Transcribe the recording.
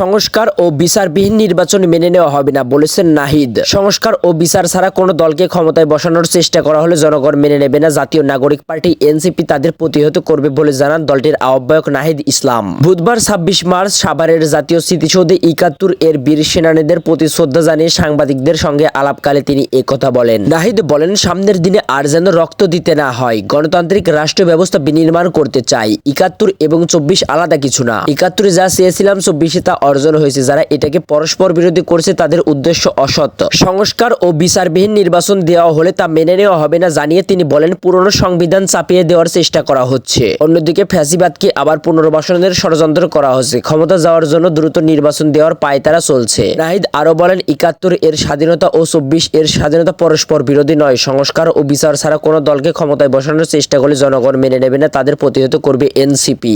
সংস্কার ও বিচারবিহীন নির্বাচন মেনে নেওয়া হবে না, বলেছেন নাহিদ। সংস্কার ও বিচার ছাড়া কোনো দলকে ক্ষমতায় বসানোর চেষ্টা করা হলে জনগণ মেনে নেবে না, জাতীয় নাগরিক পার্টি এনসিপি তাদের প্রতিহত করবে বলে জানান দলটির আহ্বায়ক নাহিদ ইসলাম। বুধবার ছাব্বিশ মার্চ সাভারের জাতীয় স্মৃতিসৌধে ইকাত্তর এর বীর সেনানীদের প্রতি শ্রদ্ধা জানিয়ে সাংবাদিকদের সঙ্গে আলাপকালে তিনি একথা বলেন। নাহিদ বলেন, সামনের দিনে আর যেন রক্ত দিতে না হয়, গণতান্ত্রিক রাষ্ট্র ব্যবস্থা বিনির্মাণ করতে চাই, ইকাত্তর এবং চব্বিশ আলাদা কিছু না। ইকাত্তরে যা চেয়েছিলাম চব্বিশে তা অর্জন হয়েছে, যারা এটাকে পরস্পর বিরোধী করছে, তাদের উদ্দেশ্য অসত্য। সংস্কার ও বিচারবিহীন নির্বাচন দেওয়া হলে তা মেনে নেওয়া হবে না জানিয়ে তিনি বলেন, পুরনো সংবিধান চাপিয়ে দেওয়ার চেষ্টা করা হচ্ছে। অন্যদিকে ফ্যাসিবাদকে আবার পুনর্বাসনের ষড়যন্ত্র করা হচ্ছে। ক্ষমতা যাওয়ার জন্য দ্রুত নির্বাচন দেওয়ার পায়তারা চলছে। নাহিদ আরও বলেন, একাত্তর এর স্বাধীনতা ও চব্বিশ এর স্বাধীনতা পরস্পর বিরোধী নয়। সংস্কার ও বিচার ছাড়া কোনো দলকে ক্ষমতায় বসানোর চেষ্টা করলে জনগণ মেনে নেবে না, তাদের প্রতিহত করবে এনসিপি।